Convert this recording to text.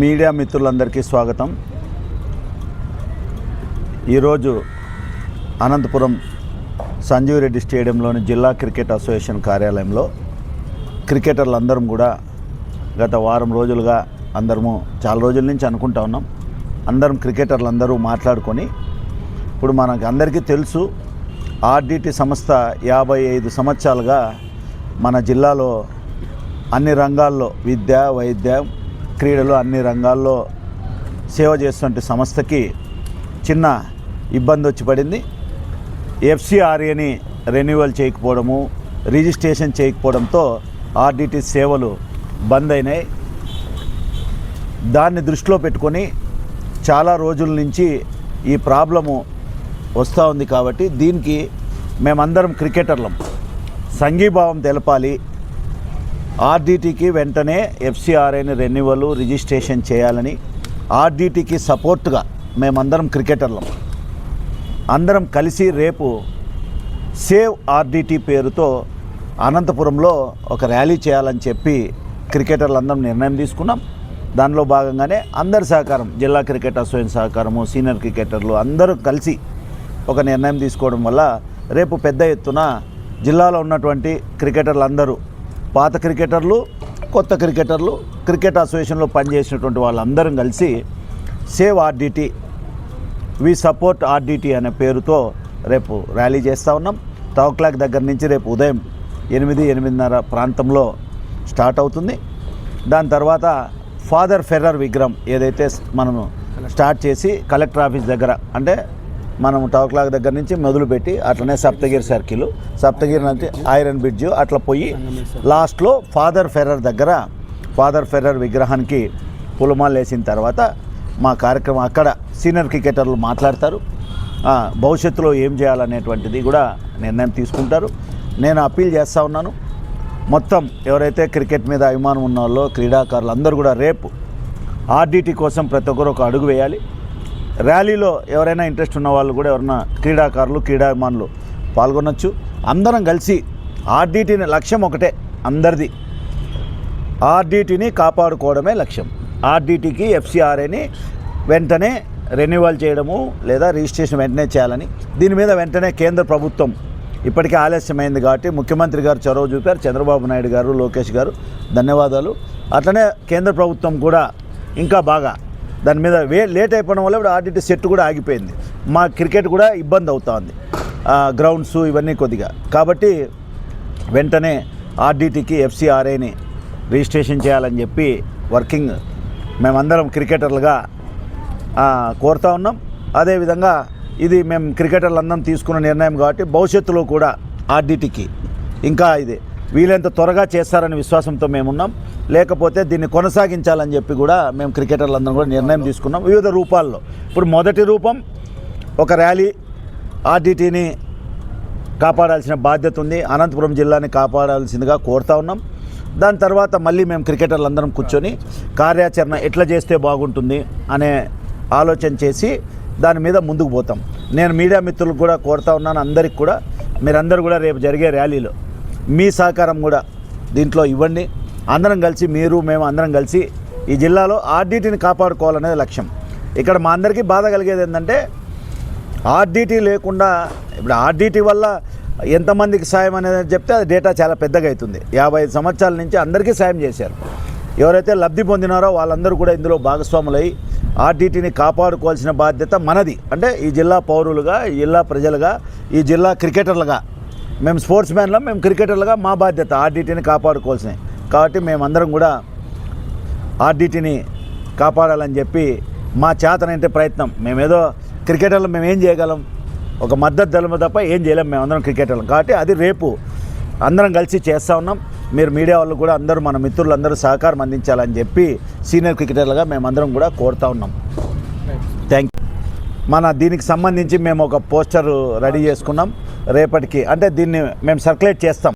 Media మిత్రులందరికీ స్వాగతం. ఈరోజు అనంతపురం సంజీవ్ రెడ్డి స్టేడియంలోని జిల్లా క్రికెట్ అసోసియేషన్ కార్యాలయంలో క్రికెటర్లు అందరం కూడా గత వారం రోజులుగా అందరము చాలా రోజుల నుంచి అనుకుంటా ఉన్నాం. అందరం క్రికెటర్లు అందరూ మాట్లాడుకొని ఇప్పుడు మనకు అందరికీ తెలుసు ఆర్డిటి సంస్థ యాభై ఐదు సంవత్సరాలుగా మన జిల్లాలో అన్ని రంగాల్లో విద్య వైద్యం క్రీడలు అన్ని రంగాల్లో సేవ చేస్తున్న సంస్థకి చిన్న ఇబ్బంది వచ్చి పడింది. ఎఫ్సిఆర్ఏని రెన్యువల్ చేయకపోవడము రిజిస్ట్రేషన్ చేయకపోవడంతో ఆర్డిటి సేవలు బంద్ అయినాయి. దాన్ని దృష్టిలో పెట్టుకొని చాలా రోజుల నుంచి ఈ ప్రాబ్లము వస్తూ ఉంది కాబట్టి దీనికి మేమందరం క్రికెటర్లం. సంఘీభావం తెలపాలి. ఆర్డీటీకి వెంటనే ఎఫ్సిఆర్ఐని రెన్యువల్ రిజిస్ట్రేషన్ చేయాలని ఆర్డీటీకి సపోర్ట్గా మేమందరం క్రికెటర్లం. అందరం కలిసి రేపు సేవ్ ఆర్డీటీ పేరుతో అనంతపురంలో ఒక ర్యాలీ చేయాలని చెప్పి క్రికెటర్లు అందరం నిర్ణయం తీసుకున్నాం. దానిలో భాగంగానే అందరి సహకారం జిల్లా క్రికెట్ అసోసియేషన్ సహకారము సీనియర్ క్రికెటర్లు అందరూ కలిసి ఒక నిర్ణయం తీసుకోవడం వల్ల రేపు పెద్ద ఎత్తున జిల్లాలో ఉన్నటువంటి క్రికెటర్లు అందరూ పాత క్రికెటర్లు కొత్త క్రికెటర్లు క్రికెట్ అసోసియేషన్లో పనిచేసినటువంటి వాళ్ళందరం కలిసి save R D T we support R D T అనే పేరుతో రేపు ర్యాలీ చేస్తూ ఉన్నాం. టవ్ క్లాక్ దగ్గర నుంచి రేపు ఉదయం ఎనిమిది ఎనిమిదిన్నర ప్రాంతంలో స్టార్ట్ అవుతుంది. దాని తర్వాత ఫాదర్ ఫెర్రర్ విగ్రహం ఏదైతే మనము స్టార్ట్ చేసి కలెక్టర్ ఆఫీస్ దగ్గర అంటే మనం టవ్ క్లాక్ దగ్గర నుంచి మొదలుపెట్టి అట్లనే సప్తగిరి సర్కిల్ సప్తగిరి నుంచి ఐరన్ బ్రిడ్జ్ అట్లా పోయి లాస్ట్లో ఫాదర్ ఫెర్రర్ దగ్గర ఫాదర్ ఫెర్రర్ విగ్రహానికి పులమాలు వేసిన తర్వాత మా కార్యక్రమం అక్కడ సీనియర్ క్రికెటర్లు మాట్లాడతారు. భవిష్యత్తులో ఏం చేయాలనేటువంటిది కూడా నిర్ణయం తీసుకుంటారు. నేను అప్పీల్ చేస్తూ ఉన్నాను. మొత్తం ఎవరైతే క్రికెట్ మీద అభిమానం ఉన్న వాళ్ళో క్రీడాకారులు అందరూ కూడా రేపు ఆర్డీటీ కోసం ప్రతి ఒక్కరు ఒక అడుగు వేయాలి. ర్యాలీలో ఎవరైనా ఇంట్రెస్ట్ ఉన్న వాళ్ళు కూడా ఎవరైనా క్రీడాకారులు క్రీడాభిమానులు పాల్గొనొచ్చు. అందరం కలిసి ఆర్డీటీని లక్ష్యం ఒకటే అందరిది. ఆర్డీటీని కాపాడుకోవడమే లక్ష్యం. ఆర్డీటీకి ఎఫ్సిఆర్ఏని వెంటనే రెన్యువల్ చేయడము లేదా రిజిస్ట్రేషన్ వెంటనే చేయాలని. దీని మీద వెంటనే కేంద్ర ప్రభుత్వం ఇప్పటికే ఆలస్యమైంది కాబట్టి ముఖ్యమంత్రి గారు చొరవ చూపారు. చంద్రబాబు నాయుడు గారు లోకేష్ గారు ధన్యవాదాలు. అట్లనే కేంద్ర ప్రభుత్వం కూడా ఇంకా బాగా దాని మీద వే లేట్ అయిపోవడం వల్ల ఇప్పుడు ఆర్డిటీ సెట్ కూడా ఆగిపోయింది. మా క్రికెట్ కూడా ఇబ్బంది అవుతా ఉంది గ్రౌండ్స్ ఇవన్నీ కొద్దిగా. కాబట్టి వెంటనే ఆర్డిటీకి ఎఫ్సిఆర్ఐని రిజిస్ట్రేషన్ చేయాలని చెప్పి వర్కింగ్ మేమందరం క్రికెటర్లుగా కోరుతా ఉన్నాం. అదేవిధంగా ఇది మేము క్రికెటర్లు అందరం తీసుకున్న నిర్ణయం కాబట్టి భవిష్యత్తులో కూడా ఆర్డిటీకి ఇంకా ఇది వీలైనంత త్వరగా చేస్తారనే విశ్వాసంతో మేమున్నాం. లేకపోతే దీన్ని కొనసాగించాలని చెప్పి కూడా మేము క్రికెటర్లందరం కూడా నిర్ణయం తీసుకున్నాం. వివిధ రూపాల్లో. ఇప్పుడు మొదటి రూపం ఒక ర్యాలీ ఆర్డీటీని కాపాడాల్సిన బాధ్యత ఉంది. అనంతపురం జిల్లాని కాపాడాల్సిందిగా కోరుతా ఉన్నాం. దాని తర్వాత మళ్ళీ మేము క్రికెటర్లందరం కూర్చొని కార్యాచరణ ఎట్లా చేస్తే బాగుంటుంది అనే ఆలోచన చేసి దాని మీద ముందుకు పోతాం. నేను మీడియా మిత్రులకు కూడా కోరుతా ఉన్నాను. అందరికి కూడా మీరందరూ కూడా రేపు జరిగే ర్యాలీలో మీ సహకారం కూడా దీంట్లో ఇవ్వండి. అందరం కలిసి మీరు మేము అందరం కలిసి ఈ జిల్లాలో ఆర్డీటీని కాపాడుకోవాలనేది లక్ష్యం. ఇక్కడ మా అందరికీ బాధ కలిగేది ఏంటంటే ఆర్డీటీ లేకుండా ఇప్పుడు ఆర్డీటీ వల్ల ఎంతమందికి సాయం అనేది చెప్తే అది డేటా చాలా పెద్దగా అవుతుంది. యాభై ఐదు సంవత్సరాల నుంచి అందరికీ సాయం చేశారు. ఎవరైతే లబ్ధి పొందినారో వాళ్ళందరూ కూడా ఇందులో భాగస్వాములై ఆర్డీటీని కాపాడుకోవాల్సిన బాధ్యత మనది. అంటే ఈ జిల్లా పౌరులుగా ఈ జిల్లా ప్రజలుగా ఈ జిల్లా క్రికెటర్లుగా మేము స్పోర్ట్స్ మ్యాన్లో మేము క్రికెటర్లుగా మా బాధ్యత ఆర్డీటీని కాపాడుకోవాల్సినవి కాబట్టి మేమందరం కూడా ఆర్డీటీని కాపాడాలని చెప్పి మా చేతనైతే ప్రయత్నం. మేమేదో క్రికెటర్లు మేము ఏం చేయగలం ఒక మద్దతు దళము తప్ప ఏం చేయలేం మేమందరం క్రికెటర్లు. కాబట్టి అది రేపు అందరం కలిసి చేస్తూ ఉన్నాం. మీరు మీడియా వాళ్ళు కూడా అందరూ మన మిత్రులు అందరూ సహకారం అందించాలని చెప్పి సీనియర్ క్రికెటర్లుగా మేమందరం కూడా కోరుతా ఉన్నాం. థ్యాంక్ యూ మన దీనికి సంబంధించి మేము ఒక పోస్టర్ రెడీ చేసుకున్నాం. రేపటికి. అంటే దీన్ని మేము సర్క్యులేట్ చేస్తాం.